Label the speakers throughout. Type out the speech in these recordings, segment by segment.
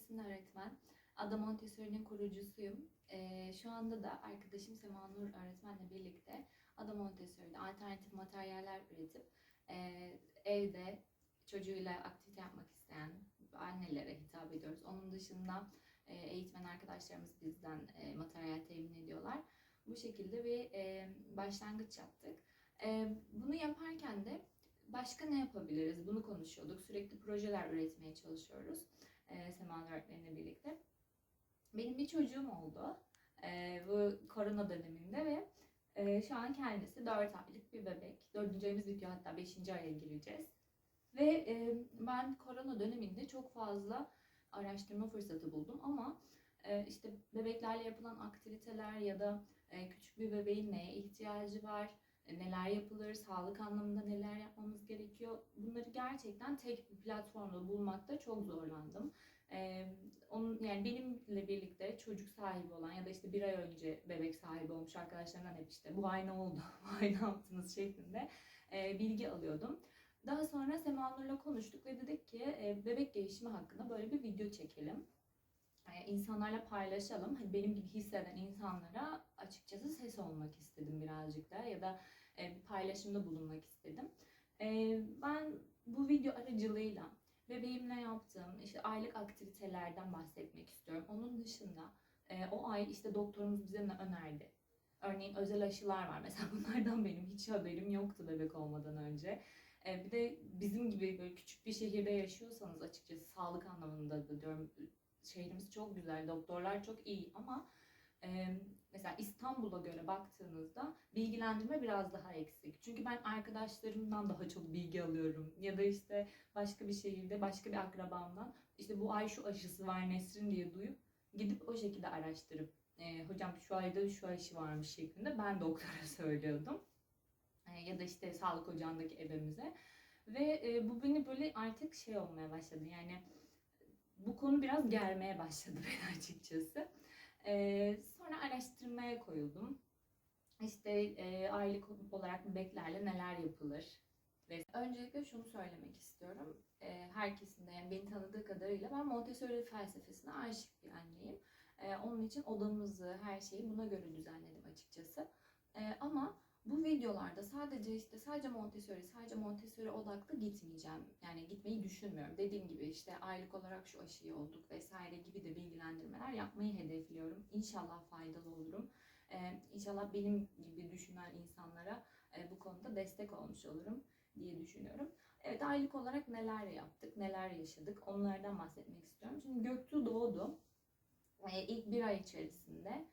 Speaker 1: Esin öğretmen. Ada Montessori'nin kurucusuyum. Ee, şu anda da arkadaşım Sema Nur öğretmenle birlikte Ada Montessori'de alternatif materyaller üretip e, evde çocuğuyla aktivite yapmak isteyen annelere hitap ediyoruz. Onun dışında e, eğitmen arkadaşlarımız bizden e, materyal temin ediyorlar. Bu şekilde bir e, başlangıç yaptık. E, bunu yaparken de başka ne yapabiliriz? Bunu konuşuyorduk. Sürekli projeler üretmeye çalışıyoruz. E, Sema öğretmenle birlikte. Benim bir çocuğum oldu. e, bu korona döneminde ve e, şu an kendisi 4 aylık bir bebek. 4. ayımız bitiyor hatta 5. aya gireceğiz. Ve e, ben korona döneminde çok fazla araştırma fırsatı buldum ama e, işte bebeklerle yapılan aktiviteler ya da e, küçük bir bebeğin neye ihtiyacı var, neler yapılır, sağlık anlamında neler yapmamız gerekiyor. Bunları gerçekten tek bir platformda bulmakta çok zorlandım. Ee, onun yani benimle birlikte çocuk sahibi olan ya da işte bir ay önce bebek sahibi olmuş arkadaşlarımdan hep işte bu ay ne oldu, bu ay ne yaptınız şeklinde e, bilgi alıyordum. Daha sonra Sema Nur'la konuştuk ve dedik ki e, bebek gelişimi hakkında böyle bir video çekelim. İnsanlarla paylaşalım. Hani benim gibi hisseden insanlara açıkçası ses olmak istedim birazcık da ya da e, bir paylaşımda bulunmak istedim. E, ben bu video aracılığıyla bebeğimle yaptığım işte aylık aktivitelerden bahsetmek istiyorum. Onun dışında e, o ay işte doktorumuz bize ne önerdi. Örneğin özel aşılar var. Mesela bunlardan benim hiç haberim yoktu bebek olmadan önce. Bir de bizim gibi böyle küçük bir şehirde yaşıyorsanız açıkçası sağlık anlamında da diyorum şehrimiz çok güzel, doktorlar çok iyi ama e, mesela İstanbul'a göre baktığınızda bilgilendirme biraz daha eksik. Çünkü ben arkadaşlarımdan daha çok bilgi alıyorum. Ya da işte başka bir şehirde başka bir akrabamdan işte bu ay şu aşısı var Nesrin diye duyup gidip o şekilde araştırıp e, hocam şu ayda şu aşı varmış şeklinde ben doktora söylüyordum. E, ya da işte sağlık ocağındaki ebemize. Ve e, bu beni böyle artık şey olmaya başladı yani bu konu biraz germeye başladı beni açıkçası. Ee, sonra araştırmaya koyuldum. İşte e, aylık olarak bebeklerle neler yapılır? Ve öncelikle şunu söylemek istiyorum. E, herkesin de yani beni tanıdığı kadarıyla ben Montessori felsefesine aşık bir anneyim. E, onun için odamızı, her şeyi buna göre düzenledim açıkçası. E, ama bu videolarda sadece işte sadece Montessori, sadece Montessori odaklı gitmeyeceğim. Yani gitmeyi düşünmüyorum. Dediğim gibi işte aylık olarak şu aşıyı olduk vesaire gibi de bilgilendirmeler yapmayı hedefliyorum. İnşallah faydalı olurum. Ee, inşallah benim gibi düşünen insanlara e, bu konuda destek olmuş olurum diye düşünüyorum. Evet aylık olarak neler yaptık, neler yaşadık onlardan bahsetmek istiyorum. Şimdi Göktuğ doğdu. Ee, ilk bir ay içerisinde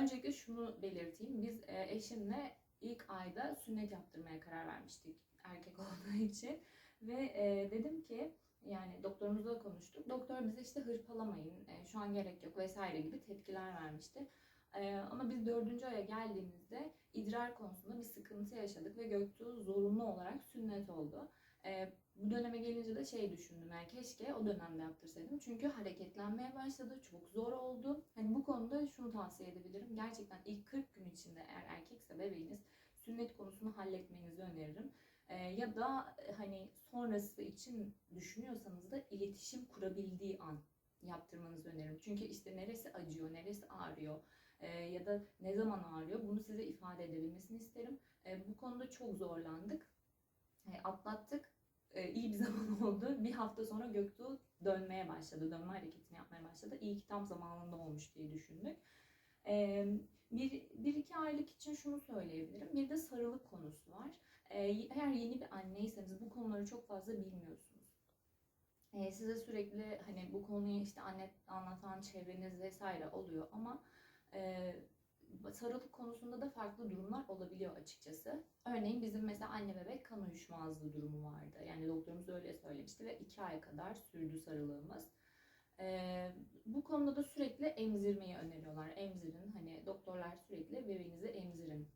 Speaker 1: Öncelikle şunu belirteyim. Biz e, eşimle ilk ayda sünnet yaptırmaya karar vermiştik erkek olduğu için. Ve e, dedim ki yani doktorumuzla konuştuk. Doktor bize işte hırpalamayın, e, şu an gerek yok vesaire gibi tepkiler vermişti. E, ama biz dördüncü aya geldiğimizde idrar konusunda bir sıkıntı yaşadık ve Göktuğ zorunlu olarak sünnet oldu. E, bu döneme gelince de şey düşündüm yani keşke o dönemde yaptırsaydım. Çünkü hareketlenmeye başladı, çok zor oldu. Hani bu konuda şunu tavsiye edebilirim. Gerçekten ilk 40 gün içinde eğer erkekse bebeğiniz sünnet konusunu halletmenizi öneririm. E, ya da e, hani sonrası için düşünüyorsanız da iletişim kurabildiği an yaptırmanızı öneririm. Çünkü işte neresi acıyor, neresi ağrıyor e, ya da ne zaman ağrıyor bunu size ifade edebilmesini isterim. E, bu konuda çok zorlandık. E, atlattık. E, iyi bir zaman oldu. Bir hafta sonra Göktuğ dönmeye başladı. Dönme hareketini yapmaya başladı. İyi ki tam zamanında olmuş diye düşündük. E, bir, bir iki aylık için şunu söyleyebilirim. Bir de sarılık konusu var. E, eğer yeni bir anneyseniz bu konuları çok fazla bilmiyorsunuz. E, size sürekli hani bu konuyu işte anne anlatan çevreniz vesaire oluyor ama e, sarılık konusunda da farklı durumlar olabiliyor açıkçası. Örneğin bizim mesela anne bebek kan uyuşmazlığı durumu vardı. Yani doktorumuz öyle söylemişti ve iki ay kadar sürdü sarılığımız. Ee, bu konuda da sürekli emzirmeyi öneriyorlar. Emzirin hani doktorlar sürekli bebeğinizi emzirin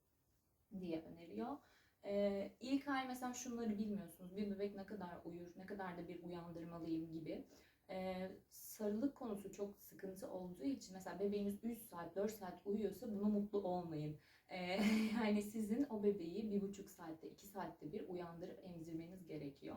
Speaker 1: diye öneriyor. Ee, ilk ay mesela şunları bilmiyorsunuz. Bir bebek ne kadar uyur, ne kadar da bir uyandırmalıyım gibi. Ee, sarılık konusu çok sıkıntı olduğu için mesela bebeğiniz 3 saat 4 saat uyuyorsa buna mutlu olmayın. Ee, yani sizin o bebeği bir buçuk saatte 2 saatte bir uyandırıp emzirmeniz gerekiyor.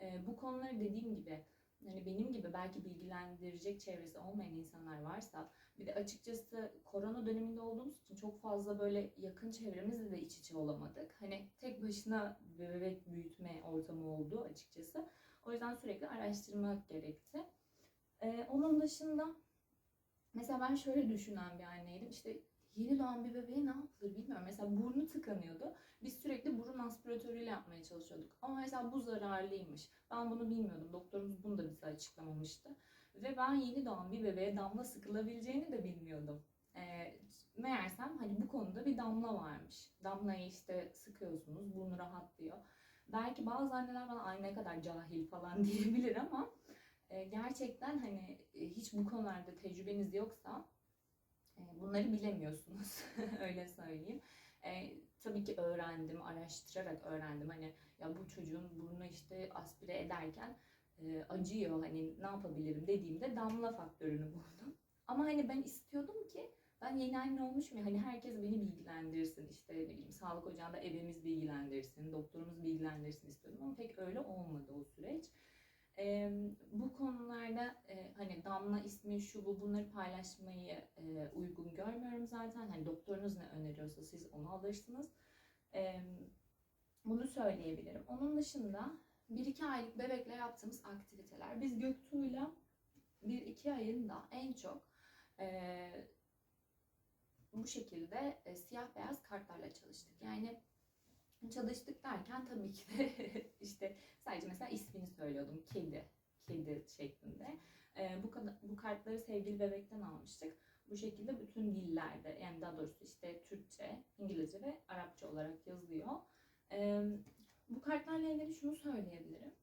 Speaker 1: Ee, bu konuları dediğim gibi hani benim gibi belki bilgilendirecek çevresi olmayan insanlar varsa bir de açıkçası korona döneminde olduğumuz için çok fazla böyle yakın çevremizle de iç içe olamadık. Hani tek başına bebek büyütme ortamı oldu açıkçası. O yüzden sürekli araştırmak gerekti. Ee, onun dışında mesela ben şöyle düşünen bir anneydim. İşte yeni doğan bir bebeğe ne yapılır bilmiyorum. Mesela burnu tıkanıyordu. Biz sürekli burun aspiratörüyle yapmaya çalışıyorduk. Ama mesela bu zararlıymış. Ben bunu bilmiyordum. Doktorumuz bunu da bize açıklamamıştı. Ve ben yeni doğan bir bebeğe damla sıkılabileceğini de bilmiyordum. Ee, meğersem hani bu konuda bir damla varmış. Damlayı işte sıkıyorsunuz, burnu rahatlıyor. Belki bazı anneler bana ay ne kadar cahil falan diyebilir ama e, gerçekten hani e, hiç bu konularda tecrübeniz yoksa e, bunları bilemiyorsunuz. Öyle söyleyeyim. E, tabii ki öğrendim, araştırarak öğrendim. Hani ya bu çocuğun burnu işte aspire ederken e, acıyor hani ne yapabilirim dediğimde damla faktörünü buldum. Ama hani ben istiyordum ki ben yeni anne olmuşum ya hani herkes beni bilgilendirsin işte ne bileyim sağlık ocağında evimiz bilgilendirsin, doktorumuz bilgilendirsin istiyordum ama pek öyle olmadı o süreç. E, bu konularda e, hani damla ismi şu bu bunları paylaşmayı e, uygun görmüyorum zaten. Hani doktorunuz ne öneriyorsa siz onu alırsınız. E, bunu söyleyebilirim. Onun dışında 1-2 aylık bebekle yaptığımız aktiviteler. Biz Göktuğ'yla 1-2 ayında en çok e, bu şekilde e, siyah beyaz kartlarla çalıştık. Yani çalıştık derken tabii ki de işte sadece mesela ismini söylüyordum. Kedi, kedi şeklinde. E, bu, bu kartları sevgili bebekten almıştık. Bu şekilde bütün dillerde yani daha doğrusu işte Türkçe, İngilizce ve Arapça olarak yazılıyor. E, bu kartlarla ilgili şunu söyleyebilirim.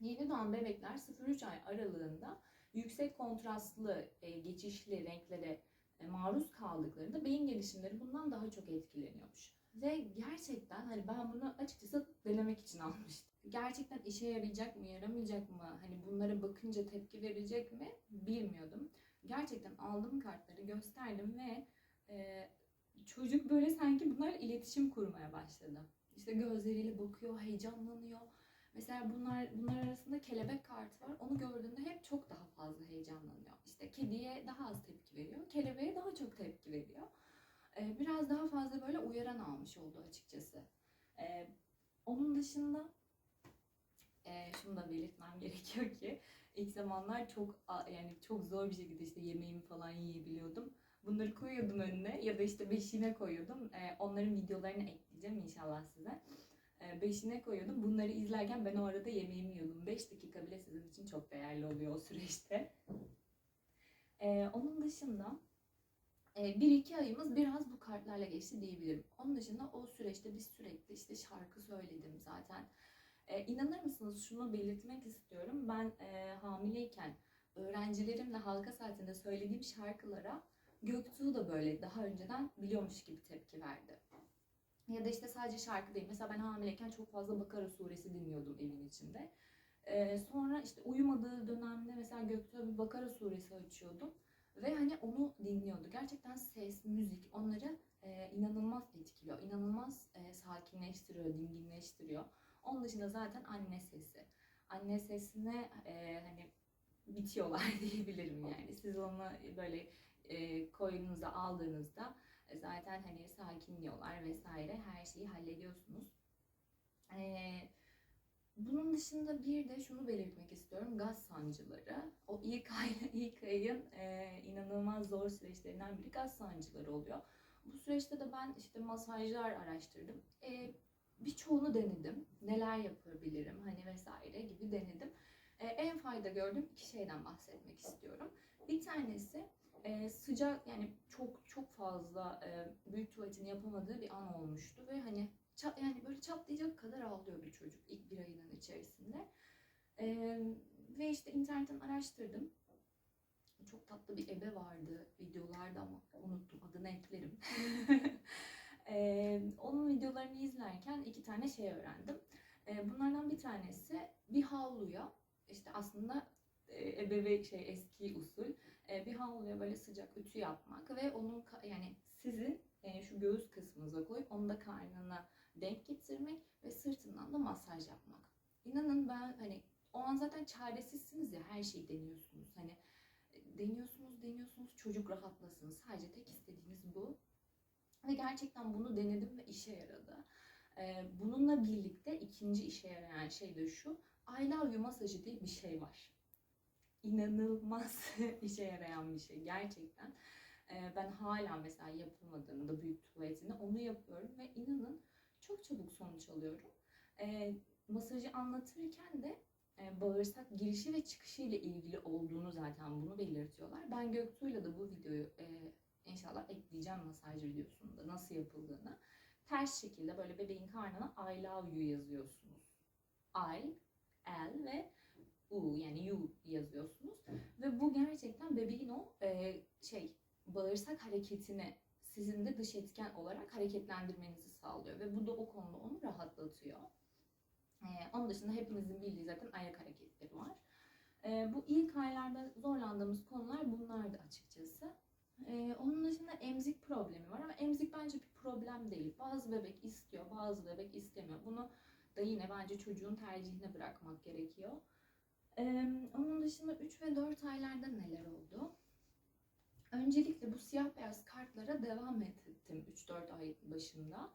Speaker 1: Yeni doğan bebekler 0-3 ay aralığında yüksek kontrastlı, e, geçişli renklere maruz kaldıklarında beyin gelişimleri bundan daha çok etkileniyormuş. Ve gerçekten hani ben bunu açıkçası denemek için almıştım. Gerçekten işe yarayacak mı, yaramayacak mı? Hani bunlara bakınca tepki verecek mi? Bilmiyordum. Gerçekten aldım kartları, gösterdim ve e, çocuk böyle sanki bunlarla iletişim kurmaya başladı. İşte gözleriyle bakıyor, heyecanlanıyor. Mesela bunlar bunlar arasında kelebek kartı var. Onu gördüğünde hep çok daha fazla heyecanlanıyor. İşte kediye daha az tepki veriyor. Kelebeğe daha çok tepki veriyor. Ee, biraz daha fazla böyle uyaran almış oldu açıkçası. Ee, onun dışında e, şunu da belirtmem gerekiyor ki ilk zamanlar çok yani çok zor bir şekilde işte yemeğimi falan yiyebiliyordum. Bunları koyuyordum önüne ya da işte beşiğine koyuyordum. Ee, onların videolarını ekleyeceğim inşallah size. Ee, beşiğine koyuyordum. Bunları izlerken ben o arada yemeğimi yiyordum. 5 dakika bile sizin için çok değerli oluyor o süreçte. Ee, onun dışında e, bir iki ayımız biraz bu kartlarla geçti diyebilirim. Onun dışında o süreçte biz sürekli işte şarkı söyledim zaten. E, inanır mısınız şunu belirtmek istiyorum. Ben e, hamileyken öğrencilerimle halka saatinde söylediğim şarkılara Göktuğ da böyle daha önceden biliyormuş gibi tepki verdi. Ya da işte sadece şarkı değil. Mesela ben hamileyken çok fazla Bakara suresi dinliyordum evin içinde. Ee, sonra işte uyumadığı dönemde mesela Göktuğ'a bir Bakara suresi açıyordum. Ve hani onu dinliyordu. Gerçekten ses, müzik onları e, inanılmaz etkiliyor. İnanılmaz e, sakinleştiriyor, dinginleştiriyor. Onun dışında zaten anne sesi. Anne sesine e, hani bitiyorlar diyebilirim yani. Siz onu böyle e, koyunuza aldığınızda e, zaten hani sakinliyorlar vesaire her şeyi hallediyorsunuz. Ee, bunun dışında bir de şunu belirtmek istiyorum. Gaz sancıları. O ilk ay, ilk ayın e, inanılmaz zor süreçlerinden biri gaz sancıları oluyor. Bu süreçte de ben işte masajlar araştırdım. E, birçoğunu denedim. Neler yapabilirim hani vesaire gibi denedim. E, en fayda gördüğüm iki şeyden bahsetmek istiyorum. Bir tanesi e, sıcak yani çok çok fazla e, büyük tuvaletini yapamadığı bir an olmuştu ve hani yani böyle çatlayacak kadar ağlıyordu çocuk ilk bir ayının içerisinde. E, ve işte internetten araştırdım. Çok tatlı bir ebe vardı videolarda ama unuttum adını eklerim. e, onun videolarını izlerken iki tane şey öğrendim. E, bunlardan bir tanesi bir havluya işte aslında e, ebeve şey eski usul bir havluya böyle sıcak ütü yapmak ve onun yani sizin e, şu göğüs kısmınıza koyup onu da karnına denk getirmek ve sırtından da masaj yapmak. İnanın ben hani o an zaten çaresizsiniz ya her şeyi deniyorsunuz. Hani e, deniyorsunuz deniyorsunuz çocuk rahatlasın. Sadece tek istediğiniz bu. Ve gerçekten bunu denedim ve işe yaradı. Ee, bununla birlikte ikinci işe yarayan şey de şu. I love you masajı diye bir şey var. İnanılmaz işe yarayan bir şey gerçekten. Ee, ben hala mesela yapamadığımda büyük tuvaletinde onu yapıyorum ve inanın çok çabuk sonuç alıyorum. Ee, masajı anlatırken de e, bağırsak girişi ve çıkışı ile ilgili olduğunu zaten bunu belirtiyorlar. Ben Göktuğ'yla da bu videoyu e, inşallah ekleyeceğim masaj videosunda nasıl yapıldığını. Ters şekilde böyle bebeğin karnına I love you yazıyorsunuz. I, L ve U yani you yazıyorsunuz. Ve bu gerçekten bebeğin o e, şey bağırsak hareketini sizin de dış etken olarak hareketlendirmenizi sağlıyor. Ve bu da o konuda onu rahatlatıyor. Ee, onun dışında hepimizin bildiği zaten ayak hareketleri var. Ee, bu ilk aylarda zorlandığımız konular bunlardı açıkçası. Ee, onun dışında emzik problemi var ama emzik bence bir problem değil. Bazı bebek istiyor, bazı bebek istemiyor. Bunu da yine bence çocuğun tercihine bırakmak gerekiyor. Ee, onun dışında 3 ve 4 aylarda neler oldu? Öncelikle bu siyah beyaz kartlara devam ettim 3-4 ay başında.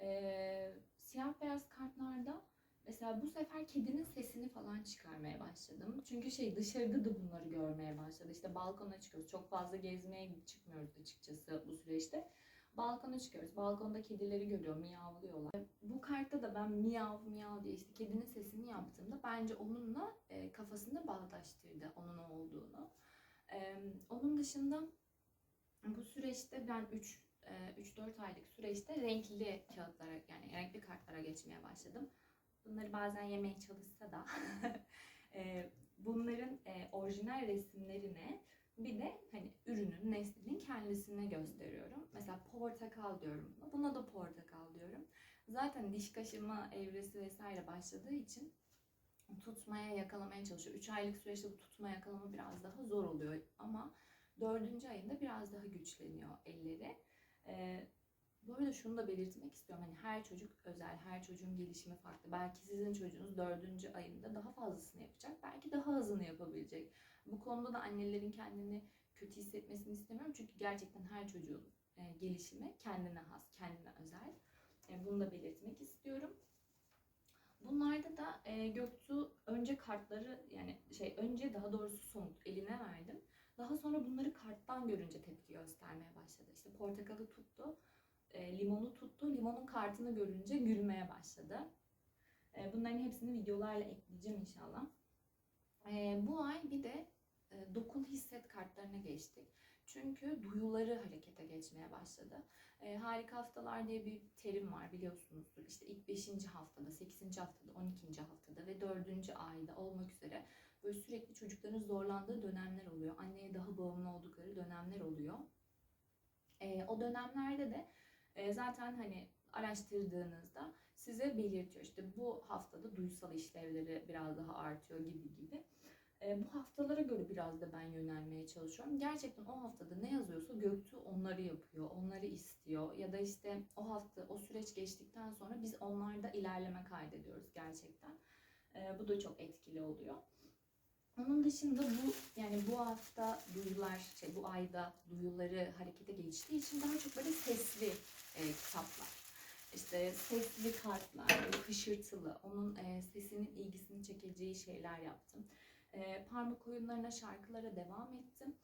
Speaker 1: Ee, siyah beyaz kartlarda mesela bu sefer kedinin sesini falan çıkarmaya başladım. Çünkü şey dışarıda da bunları görmeye başladı. İşte balkona çıkıyoruz. Çok fazla gezmeye çıkmıyoruz açıkçası bu süreçte. Balkona çıkıyoruz. Balkonda kedileri görüyor, miyavlıyorlar. Bu kartta da ben miyav miyav diye işte kedinin sesini yaptığımda bence onunla e, kafasında bağdaştırdı onun olduğunu. E, onun dışında bu süreçte ben 3 3-4 aylık süreçte renkli kağıtlara yani renkli kartlara geçmeye başladım. Bunları bazen yemeye çalışsa da e, bunların e, orijinal resimlerine bir de hani ürünün, nesnenin kendisine gösteriyorum. Mesela portakal diyorum buna. Buna da portakal diyorum. Zaten diş kaşıma evresi vesaire başladığı için tutmaya, yakalamaya çalışıyor. 3 aylık süreçte bu tutma yakalama biraz daha zor oluyor ama dördüncü ayında biraz daha güçleniyor elleri. Ee, bu arada şunu da belirtmek istiyorum. Hani her çocuk özel, her çocuğun gelişimi farklı. Belki sizin çocuğunuz dördüncü ayında daha fazlasını yapacak. Belki daha azını yapabilecek. Bu konuda da annelerin kendini kötü hissetmesini istemiyorum. Çünkü gerçekten her çocuğun e, gelişimi kendine has, kendine özel. E, bunu da belirtmek istiyorum. Bunlarda da e, Göktuğ önce kartları yani şey önce daha doğrusu somut eline verdim. Daha sonra bunları karttan görünce tepki göstermeye başladı. İşte portakalı tuttu, e, limonu tuttu. Limonun kartını görünce gülmeye başladı. E, bunların hepsini videolarla ekleyeceğim inşallah. E, bu ay bir de e, dokun hisset kartlarına geçtik. Çünkü duyuları harekete geçmeye başladı. E, harika haftalar diye bir terim var biliyorsunuzdur. İşte ilk 5. haftada, 8. haftada, 12. haftada ve 4. ayda olmak üzere böyle sürekli çocukların zorlandığı dönemler oluyor. Anneye daha bağımlı oldukları dönemler oluyor. E, o dönemlerde de e, zaten hani araştırdığınızda size belirtiyor. İşte bu haftada duysal işlevleri biraz daha artıyor gibi gibi. E, bu haftalara göre biraz da ben yönelmeye çalışıyorum. Gerçekten o haftada ne yazıyorsa Göktuğ onları yapıyor, onları istiyor. Ya da işte o hafta, o süreç geçtikten sonra biz onlarda ilerleme kaydediyoruz gerçekten. E, bu da çok etkili oluyor. Onun dışında bu yani bu hafta duyular, şey bu ayda duyuları harekete geçtiği için daha çok böyle sesli e, kitaplar. İşte sesli kartlar, hışırtılı, onun e, sesinin ilgisini çekeceği şeyler yaptım. E, parmak oyunlarına, şarkılara devam ettim.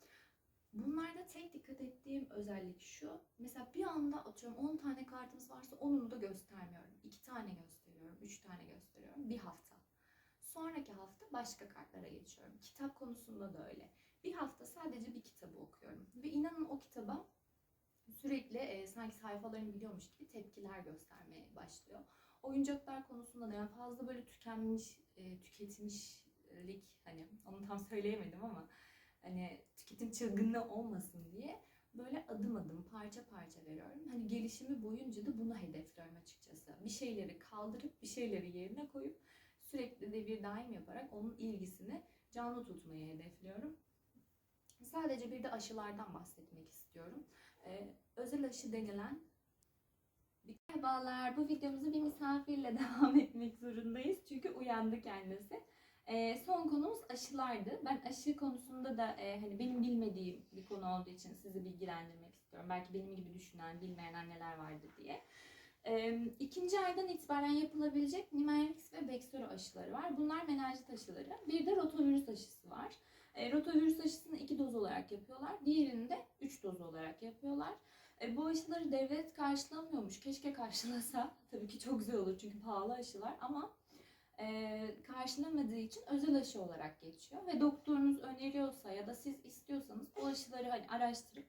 Speaker 1: Bunlarda tek dikkat ettiğim özellik şu. Mesela bir anda atıyorum 10 tane kartımız varsa onunu da göstermiyorum. 2 tane gösteriyorum, 3 tane gösteriyorum. Bir hafta. Sonraki hafta başka kartlara geçiyorum. Kitap konusunda da öyle. Bir hafta sadece bir kitabı okuyorum. Ve inanın o kitaba sürekli e, sanki sayfalarını biliyormuş gibi tepkiler göstermeye başlıyor. Oyuncaklar konusunda da yani fazla böyle tükenmiş, e, tüketmişlik hani onu tam söyleyemedim ama hani tüketim çılgınlığı olmasın diye böyle adım adım parça parça veriyorum. Hani gelişimi boyunca da bunu hedefliyorum açıkçası. Bir şeyleri kaldırıp bir şeyleri yerine koyup sürekli devir daim yaparak onun ilgisini canlı tutmayı hedefliyorum. Sadece bir de aşılardan bahsetmek istiyorum. Ee, özel aşı denilen Merhabalar, bu videomuzu bir misafirle devam etmek zorundayız. Çünkü uyandı kendisi. E, son konumuz aşılardı. Ben aşı konusunda da e, hani benim bilmediğim bir konu olduğu için sizi bilgilendirmek istiyorum. Belki benim gibi düşünen, bilmeyen anneler vardı diye. E, ikinci aydan itibaren yapılabilecek Nimenrix ve Bextero aşıları var. Bunlar menenjit aşıları. Bir de rotavirüs aşısı var. E, rotavirüs aşısını iki doz olarak yapıyorlar. Diğerini de üç doz olarak yapıyorlar. E, bu aşıları devlet karşılamıyormuş. Keşke karşılasa. Tabii ki çok güzel olur çünkü pahalı aşılar ama e, karşılamadığı için özel aşı olarak geçiyor. Ve doktorunuz öneriyorsa ya da siz istiyorsanız bu aşıları hani araştırıp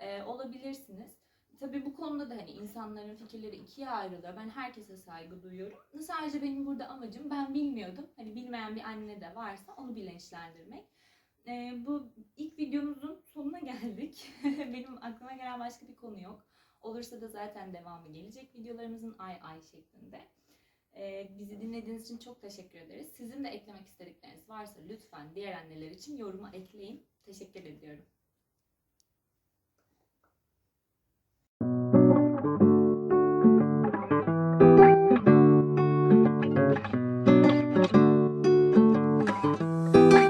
Speaker 1: e, olabilirsiniz. Tabii bu konuda da hani insanların fikirleri ikiye ayrılıyor. Ben herkese saygı duyuyorum. Sadece benim burada amacım ben bilmiyordum. Hani bilmeyen bir anne de varsa onu bilinçlendirmek. Ee, bu ilk videomuzun sonuna geldik. benim aklıma gelen başka bir konu yok. Olursa da zaten devamı gelecek videolarımızın ay ay şeklinde. Ee, bizi dinlediğiniz için çok teşekkür ederiz. Sizin de eklemek istedikleriniz varsa lütfen diğer anneler için yoruma ekleyin. Teşekkür ediyorum.
Speaker 2: Olur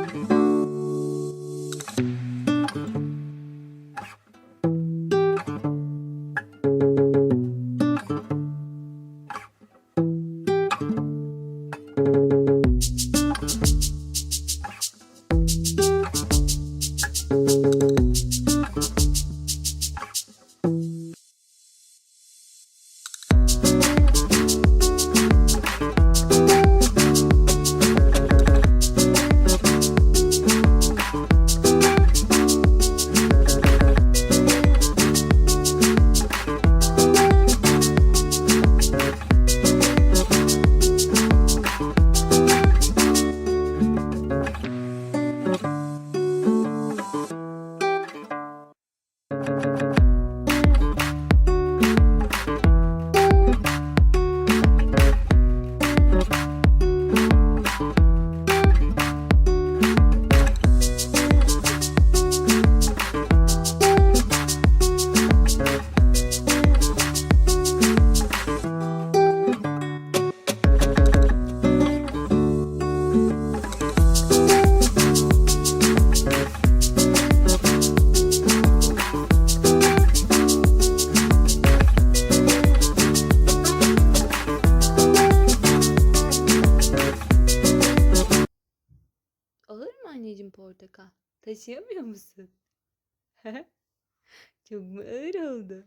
Speaker 2: Çok mu ağır oldu?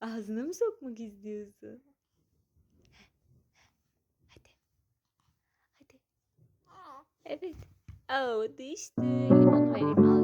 Speaker 2: Ağzına mı sokmak istiyorsun? Hadi. Hadi. Evet. Aa düştü. Limon vereyim.